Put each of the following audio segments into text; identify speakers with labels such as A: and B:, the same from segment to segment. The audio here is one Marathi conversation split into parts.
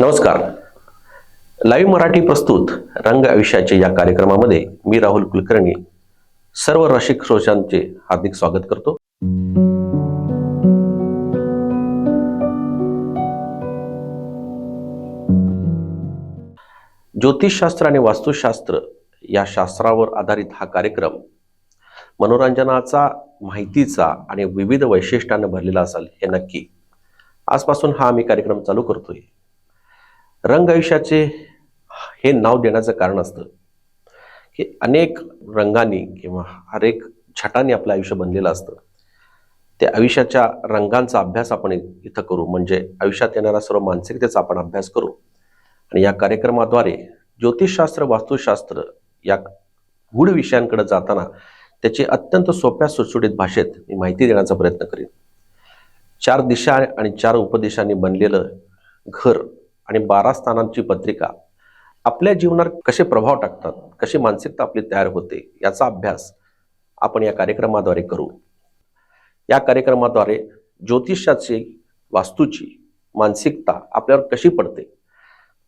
A: नमस्कार. लाईव्ह मराठी प्रस्तुत रंग आयुष्याचे या कार्यक्रमामध्ये मी राहुल कुलकर्णी सर्व रसिक श्रोशांचे हार्दिक स्वागत करतो. ज्योतिषशास्त्र आणि वास्तुशास्त्र या शास्त्रावर आधारित हा कार्यक्रम मनोरंजनाचा माहितीचा आणि विविध वैशिष्ट्यानं भरलेला असेल हे नक्की. आजपासून हा आम्ही कार्यक्रम चालू करतोय. रंग आयुष्याचे हे नाव देण्याचं कारण असतं की अनेक रंगांनी किंवा हरेक छटाने आपलं आयुष्य बनलेलं असतं. त्या आयुष्याच्या रंगांचा अभ्यास आपण इथं करू. म्हणजे आयुष्यात येणारा सर्व मानसिकतेचा आपण अभ्यास करू. आणि या कार्यक्रमाद्वारे ज्योतिषशास्त्र वास्तुशास्त्र या गूढ विषयांकडे जाताना त्याची अत्यंत सोप्या सुटसुटीत भाषेत मी माहिती देण्याचा प्रयत्न करीन. चार दिशा आणि चार उपदेशांनी बनलेलं घर आणि बारा स्थानांची पत्रिका आपल्या जीवनात कसे प्रभाव टाकतात कशी मानसिकता आपली तयार होते याचा अभ्यास आपण या कार्यक्रमाद्वारे करू. या कार्यक्रमाद्वारे ज्योतिषाची वास्तूची मानसिकता आपल्यावर कशी पडते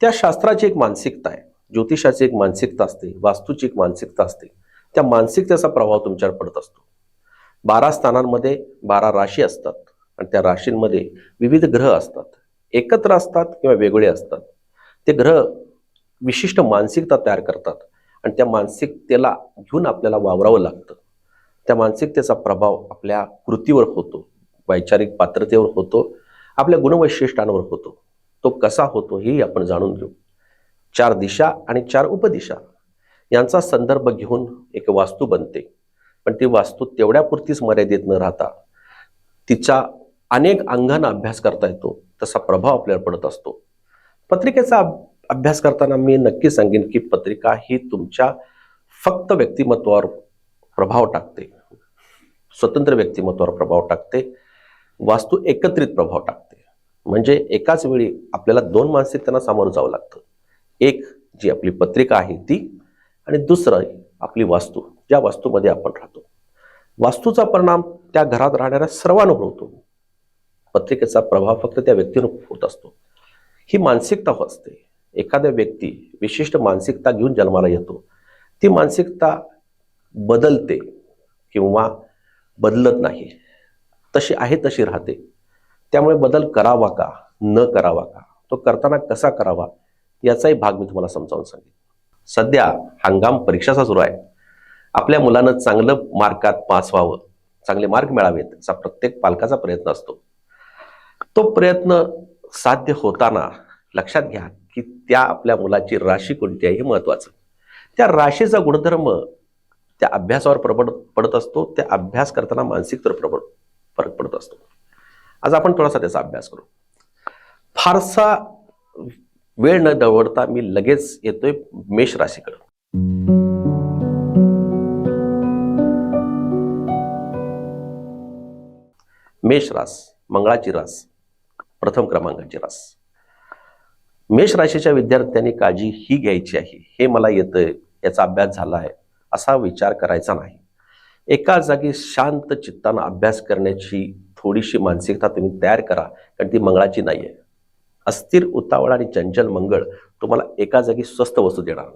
A: त्या शास्त्राची एक मानसिकता आहे. ज्योतिषाची एक मानसिकता असते वास्तूची एक मानसिकता असते. त्या मानसिकतेचा प्रभाव तुमच्यावर पडत असतो. बारा स्थानांमध्ये बारा राशी असतात आणि त्या राशींमध्ये विविध ग्रह असतात. एकत्र असतात किंवा वेगळे असतात. ते ग्रह विशिष्ट मानसिकता तयार करतात आणि त्या मानसिकतेला घेऊन आपल्याला वावरावं लागतं. त्या मानसिकतेचा प्रभाव आपल्या कृतीवर होतो वैचारिक पात्रतेवर होतो आपल्या गुणवैशिष्ट्यांवर होतो. तो कसा होतो हेही आपण जाणून घेऊ. चार दिशा आणि चार उपदिशा यांचा संदर्भ घेऊन एक वास्तू बनते. पण ती वास्तू तेवढ्यापुरतीच मर्यादित न राहता तिचा अनेक अंगांना अभ्यास करता येतो. तसा प्रभाव आपल्याला पडत असतो. पत्रिकेचा अभ्यास करताना मी नक्की सांगेन की पत्रिका ही तुमच्या फक्त व्यक्तिमत्वावर प्रभाव टाकते. स्वतंत्र व्यक्तिमत्वावर प्रभाव टाकते. वास्तू एकत्रित प्रभाव टाकते. म्हणजे एकाच वेळी आपल्याला दोन मानसिकतांना सामोरं जावं लागतं. एक जी आपली पत्रिका आहे ती आणि दुसरं आपली वास्तू. ज्या वास्तूमध्ये आपण राहतो. वास्तूचा परिणाम त्या घरात राहणाऱ्या सर्वांवर होतो. पत्रिकेचा प्रभाव फक्त त्या व्यक्तीवर होत असतो. ही मानसिकता असते. एखाद्या व्यक्ती विशिष्ट मानसिकता घेऊन जन्माला येतो. ती मानसिकता बदलते किंवा बदलत नाही. तशी आहे तशी राहते. त्यामुळे बदल करावा का न करावा का तो करताना कसा करावा याचाही भाग मी तुम्हाला समजावून सांगेन. सध्या हंगाम परीक्षाचा सुरू आहे. आपल्या मुलानं चांगलं मार्कात पास व्हावं चांगले मार्क मिळावेत असा प्रत्येक पालकाचा प्रयत्न असतो. तो प्रयत्न साध्य होताना लक्षात घ्या की त्या आपल्या मुलाची राशी कोणती आहे हे महत्वाचं त्या राशीचा गुणधर्म त्या अभ्यासावर प्रबळ पडत असतो त्या अभ्यास करताना मानसिक तर प्रबळ फरक पडत असतो. आज आपण थोडासा त्याचा अभ्यास करू. फारसा वेळ न दवडता मी लगेच येतोय मेष राशीकडे. मेष रास मंगळाची रास. प्रथम क्रमांकाची रास. मेष राशीच्या विद्यार्थ्यांनी काळजी ही घ्यायची आहे. हे मला येतंय याचा अभ्यास झाला आहे असा विचार करायचा नाही. एका जागी शांत चित्तानं अभ्यास करण्याची थोडीशी मानसिकता तुम्ही तयार करा कारण ती मंगळाची नाही आहे अस्थिर उतावळ आणि चंचल मंगळ तुम्हाला एका जागी स्वस्त वस्तू देणार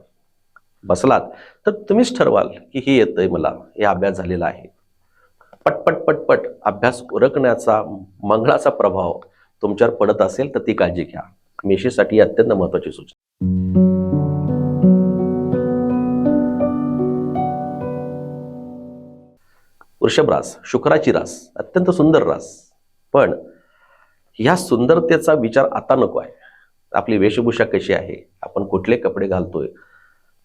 A: बसलात तर तुम्हीच ठरवाल की हे येतंय मला हे अभ्यास झालेला आहे. पटपट पटपट अभ्यास उरकण्याचा मंगळाचा प्रभाव तुमच्यावर पडत असेल तर ती काळजी घ्या. मेशीसाठी अत्यंत महत्वाची सूचना. वृषभ रास शुक्राची रास अत्यंत सुंदर रास. पण ह्या सुंदरतेचा विचार आता नको आहे. आपली वेशभूषा कशी आहे? आपण कुठले कपडे घालतोय?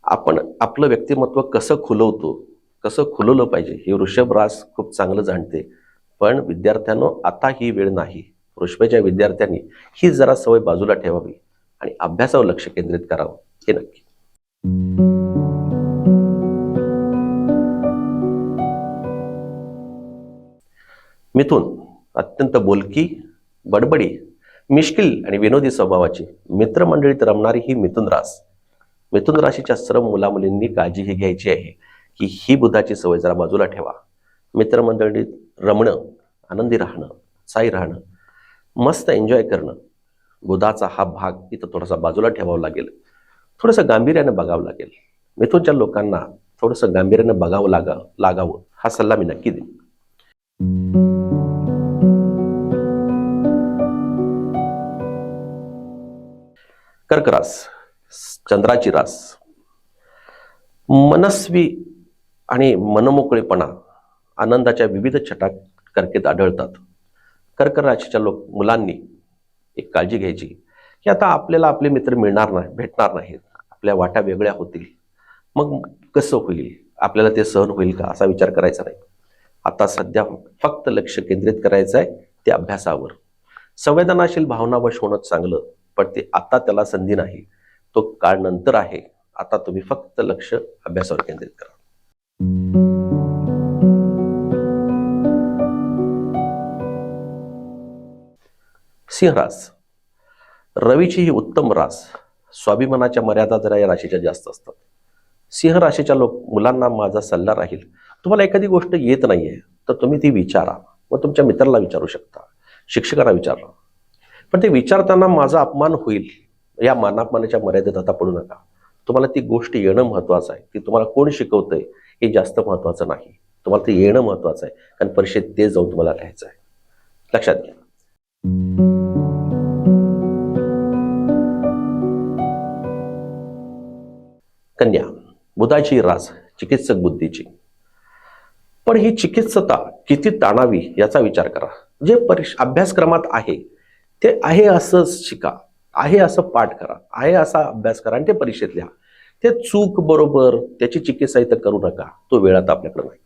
A: आपण आपलं व्यक्तिमत्व कसं खुलवतो? कसं खुलवलं पाहिजे? हे वृषभ रास खूप चांगलं जाणते. पण विद्यार्थ्यांनो आता ही वेळ नाही. वृषभच्या विद्यार्थ्यांनी ही जरा सवय बाजूला ठेवावी आणि अभ्यासावर लक्ष केंद्रित करावं हे नक्की. मिथून अत्यंत बोलकी बडबडी मिश्किल आणि विनोदी स्वभावाची मित्रमंडळीत रमणारी ही मिथुन रास. मिथुन राशीच्या सर्व मुलामुलींनी काळजी ही घ्यायची आहे की ही बुधाची सवय जरा बाजूला ठेवा. मित्रमंडळीत रमणं आनंदी राहणं साई राहणं मस्त एन्जॉय करणं. बुधाचा हा भाग इथं थोडासा बाजूला ठेवावा लागेल. थोडंसं गांभीर्यानं बघावं लागेल. मिथूनच्या लोकांना थोडंसं गांभीर्यानं बघावं लागा लागावं हा सल्ला मी नक्की देईन. कर्क रास चंद्राची रास. मनस्वी आणि मनमोकळेपणा आनंदाच्या विविध छटा कर्केत आढळतात. कर्क राशीच्या लोक मुलांनी एक काळजी घ्यायची की आता आपल्याला आपले मित्र मिळणार नाही भेटणार नाहीत. आपल्या वाट्या वेगळ्या होतील. मग कसं होईल? आपल्याला ते सहन होईल का? असा विचार करायचा नाही. आता सध्या फक्त लक्ष केंद्रित करायचं आहे ते अभ्यासावर. संवेदनाशील भावनावश होणं चांगलं पण ते आता त्याला संधी नाही. तो काळ नंतर आहे. आता तुम्ही फक्त लक्ष अभ्यासावर केंद्रित करा. सिंहरास रवीची ही उत्तम रास स्वाभिमानाच्या मर्यादा जरा या राशीच्या जास्त असतात. सिंह राशीच्या लोक मुलांना माझा सल्ला राहील. तुम्हाला एखादी गोष्ट येत नाहीये तर तुम्ही ती विचारा. मग तुमच्या मित्राला विचारू शकता. शिक्षकांना विचारा. पण ते विचारताना माझा अपमान होईल. या मानापमानाच्या मर्यादेत आता पडू नका. तुम्हाला ती गोष्ट येणं महत्वाचं आहे. ती तुम्हाला कोण शिकवतंय हे जास्त महत्वाचं नाही. तुम्हाला ते येणं महत्वाचं आहे. कारण परीक्षेत ते जाऊन तुम्हाला राहायचं आहे लक्षात घ्या. कन्या बुधाची रास चिकित्सक बुद्धीची. पण ही चिकित्सता किती ताणावी याचा विचार करा. जे परीक्षा अभ्यासक्रमात आहे ते आहे असं शिका आहे असं पाठ करा आहे असा अभ्यास करा आणि ते परीक्षेत लिहा. ते चूक बरोबर त्याची चिकित्सा इथं करू नका तो वेळ आता आपल्याकडे नाही.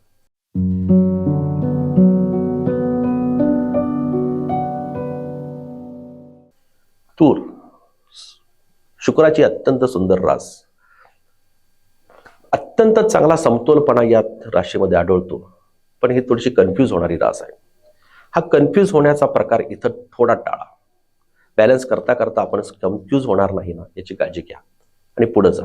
A: तूर शुक्राची अत्यंत सुंदर रास. अत्यंत चांगला समतोलपणा यात राशीमध्ये आढळतो. पण ही थोडीशी कन्फ्यूज होणारी रास आहे. हा कन्फ्यूज होण्याचा प्रकार इथं थोडा टाळा. बॅलन्स करता करता आपण कन्फ्यूज होणार नाही ना याची काळजी घ्या. आणि पुढे जा.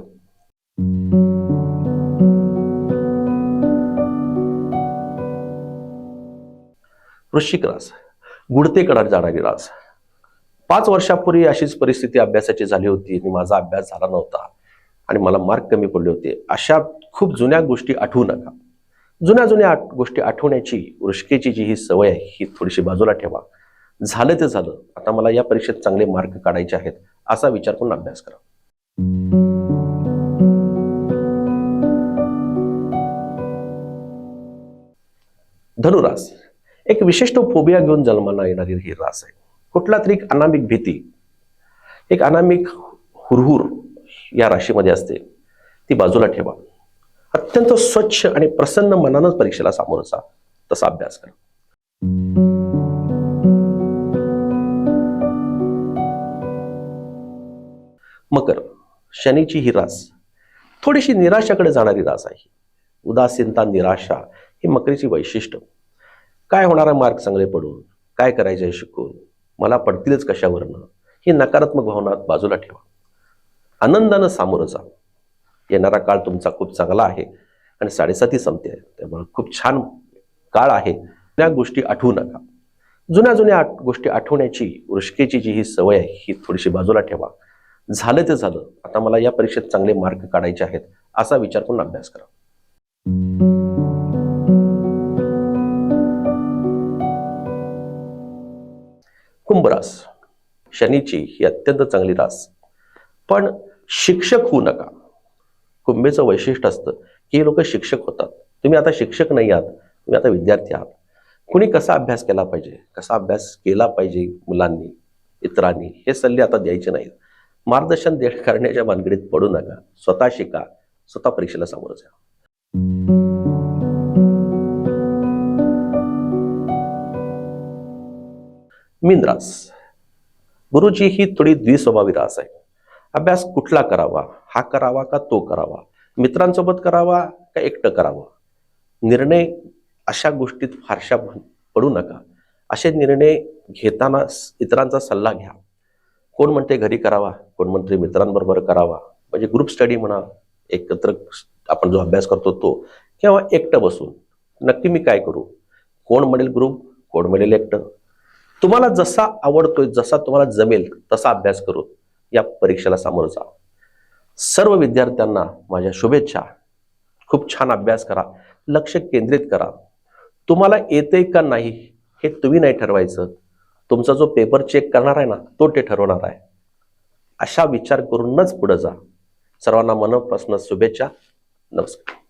A: वृश्चिक रास. गुडतेकडे जाणारी रास. पाच वर्षापूर्वी अशीच परिस्थिती अभ्यासाची झाली होती आणि माझा अभ्यास झाला नव्हता. आणि मला मार्क कमी पडले होते. अशा खूप जुन्या गोष्टी आठवू नका. जुन्या जुन्या गोष्टी आठवण्याची वृष्केची जी ही सवय आहे ही थोडीशी बाजूला ठेवा. झालं ते झालं. आता मला या परीक्षेत चांगले मार्क काढायचे आहेत असा विचार करून अभ्यास करा. धनुरास. एक विशिष्ट फोबिया घेऊन जन्माला येणारी ही रास आहे. कुठला तरी एक अनामिक भीती. एक अनामिक हुरहुर. या राशीमध्ये असते ती बाजूला ठेवा. अत्यंत स्वच्छ आणि प्रसन्न मनानंच परीक्षेला सामोरं जा तसा अभ्यास करा. मकर शनीची ही रास थोडीशी निराशाकडे जाणारी रास आहे. उदासीनता निराशा ही मकरीची वैशिष्ट्य. काय होणारा मार्क चांगले पडून काय करायचे शिकून मला पडतीलच कशावरनं ही नकारात्मक भावना बाजूला ठेवा. आनंदानं सामोरं जा. येणारा काळ तुमचा खूप चांगला आहे आणि साडेसाती संपते आहे. त्यामुळे खूप छान काळ आहे. त्या गोष्टी आठवू नका. जुन्या जुन्या गोष्टी आठवण्याची वृष्केची जी ही सवय आहे ही थोडीशी बाजूला ठेवा. झालं ते झालं. आता मला या परीक्षेत चांगले मार्क काढायचे आहेत असा विचार करून अभ्यास करा. कुंभरास. शनीची ही अत्यंत चांगली रास. पण शिक्षक होऊ नका. कुंभेचं वैशिष्ट्य असतं की हे लोक शिक्षक होतात. तुम्ही आता शिक्षक नाही आहात तुम्ही आता विद्यार्थी आहात. कुणी कसा अभ्यास केला पाहिजे? कसा अभ्यास केला पाहिजे मुलांनी इतरांनी? हे सल्ले आता द्यायचे नाहीत. मार्गदर्शन दे करण्याच्या मानगडीत पडू नका. स्वतः शिका. स्वतः परीक्षेला सामोरं जा. मिंद्रास गुरुजी ही थोडी द्विस्वभावी रास आहे. अभ्यास कुठला करावा? हा करावा का तो करावा? मित्रांसोबत करावा का एकटं करावं? निर्णय अशा गोष्टीत फारशा पडू नका. असे निर्णय घेताना इतरांचा सल्ला घ्या. कोण म्हणते घरी करावा? कोण म्हणते मित्रांबरोबर करावा? म्हणजे ग्रुप स्टडी म्हणा एकत्र आपण जो अभ्यास करतो तो. किंवा एकटं बसून. नक्की मी काय करू? कोण म्हणेल ग्रुप कोण म्हणेल एकटं? तुम्हाला जसा आवडतोय जसा तुम्हाला जमेल तसा अभ्यास करू या परीक्षेला सामोरं जा. सर्व विद्यार्थ्यांना माझ्या शुभेच्छा. खूप छान अभ्यास करा. लक्ष केंद्रित करा. तुम्हाला येते का नाही हे तुम्ही नाही ठरवायचं. तुमचा जो पेपर चेक करणार आहे ना तो ते ठरवणार आहे. अशा विचार करूनच पुढे जा. सर्वांना मनपासून शुभेच्छा. नमस्कार.